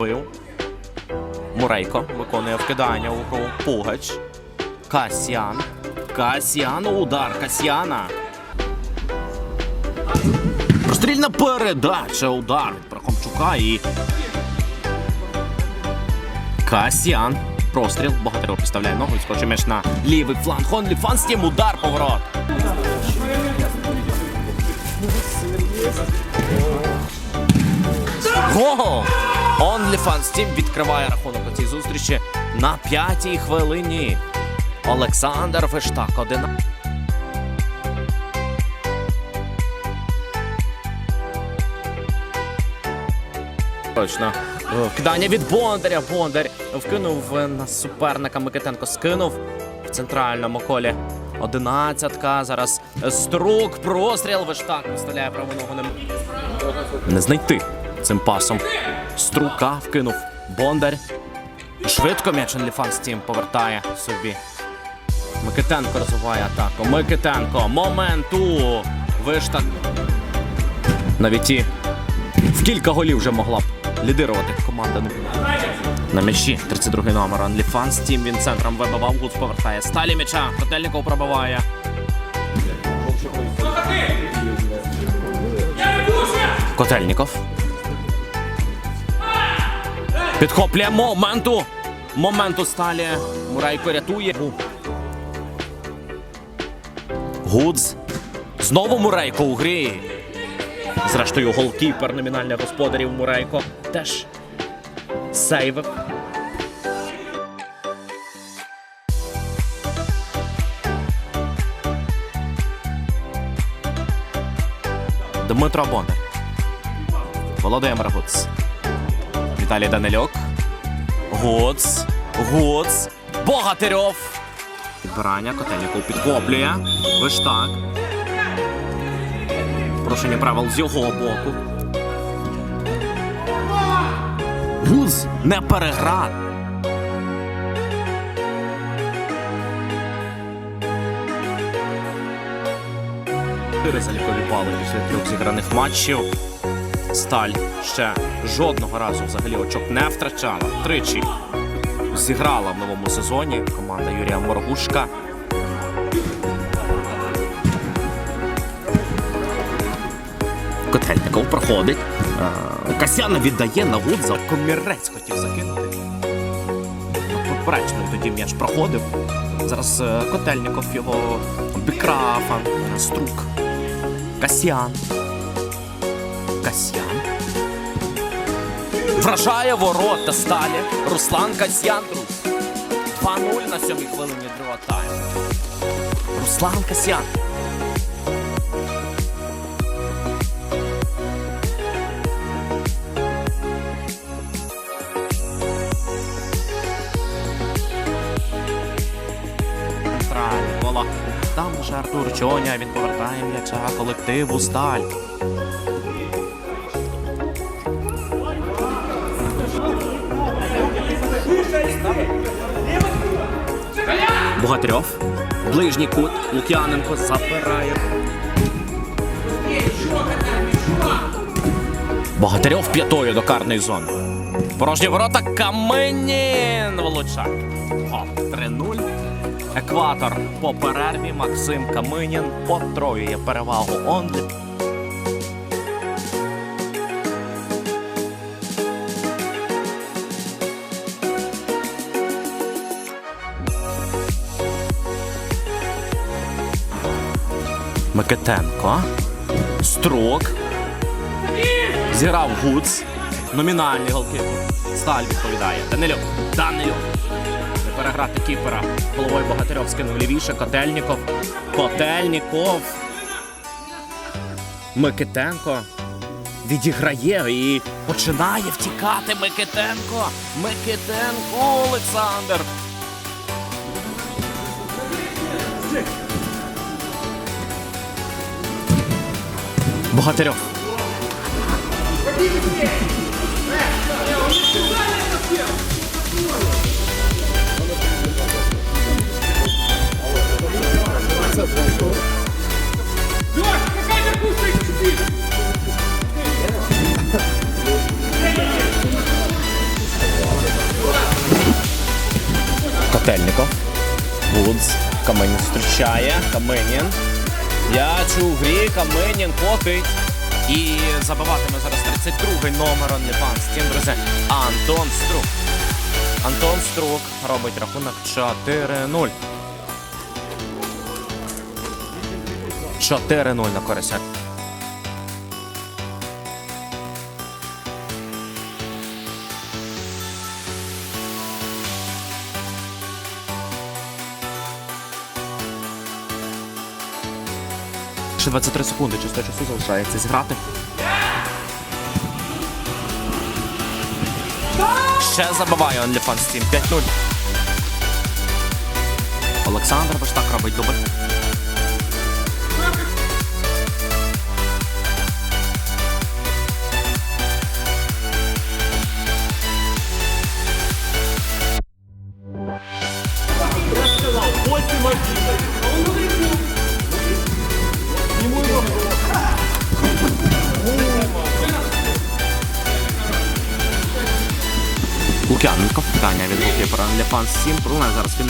пробив. Мурейко виконує вкидання у гру. Пугач. Касьян. Касьян. Удар Касьяна. Прострільна передача. Удар Прохомчука і. Касьян. Простріл. Богатиров підставляє ногу. Скоче м'яч на лівий фланг. Хонлі Фанстім. Удар поворот. Го! OnlyFans Team відкриває рахунок у цій зустрічі на п'ятій хвилині. Олександр Фештак один. Точно. Вкидання від Бондаря. Бондар вкинув на суперника Микитенко. Скинув в центральному колі. Одинадцятка. Зараз струк. Простріл. Вештак виставляє праву ногу. Не знайти цим пасом. Струка вкинув Бондар. Швидко м'яч Ліфан Стім повертає собі. Микитенко розвиває атаку. Микитенко. Моменту. Виштак. Навіть і в кілька голів вже могла б лідирувати команда. На м'ячі 32 номер OnlyFans. Тім він центром вибивав. Гуц повертає. Сталі м'яча. Котельников пробиває. Котельников. Підхоплює моменту. Моменту сталі. Мурайко рятує. Гудз. Знову Мурейко у грі. Зрештою, голкіпер номінальних господарів Мурейко теж сейвив. Дмитро Бондар. Володимир Гуц. Віталій Данилюк. Гуц. Гуц. Богатирьов. Підбирання Котельников підхоплює. Виштак. Порушення правил з його боку. Гуц не переград. Залікові бали після трьох зіграних матчів. Сталь ще жодного разу взагалі очок не втрачала. Тричі зіграла в новому сезоні команда Юрія Моргушка. Котельников проходить. Е, Касяна віддає на Гудза. Комірець хотів закинути. Поперечною тоді м'яч проходив. Зараз е, Котельников його Бікрафа, Струк. Касьян. Касьян. Вражає ворота сталі. Руслан Касьян, друзі. 2-0 на сьомій хвилині другого тайму. Руслан Касьян. Там вже Артур Чоня, він повертає м'яча колективу Сталь. Богатирьов. Ближній кут. Лук'яненко забирає. Богатирьов п'ятою до карної зони. Порожні ворота Каменін влучає. О, 3-0. Екватор по перерві. Максим Каминін потроює перевагу Онлі. Микитенко. Строк. Зіграв Гуц. Номінальний голкіпер. Сталь відповідає. Данилюк. Данилюк. Не переграти кіпера. Головою Богатирьов скинув лівіше. Котельніков. Котельніков. Микитенко. Відіграє і починає втікати Микитенко. Микитенко Олександр. Богатирьов. Котельников. Вудс. Каменін зустрічає. Каменін. М'яч чув Гріка, Каменін котить. І забиватиме зараз 32-й номер OnlyFans. Тім, друзі, Антон Струк. Антон Струк робить рахунок 4-0. 4-0 на користь. Ще 23 секунди, чисто часу залишається зіграти. Ще забиває OnlyFans Team 5-0. Олександр Баштак робить дубль. Лук'яненко. Питання від голкіпера фан 7. Пролунає зараз він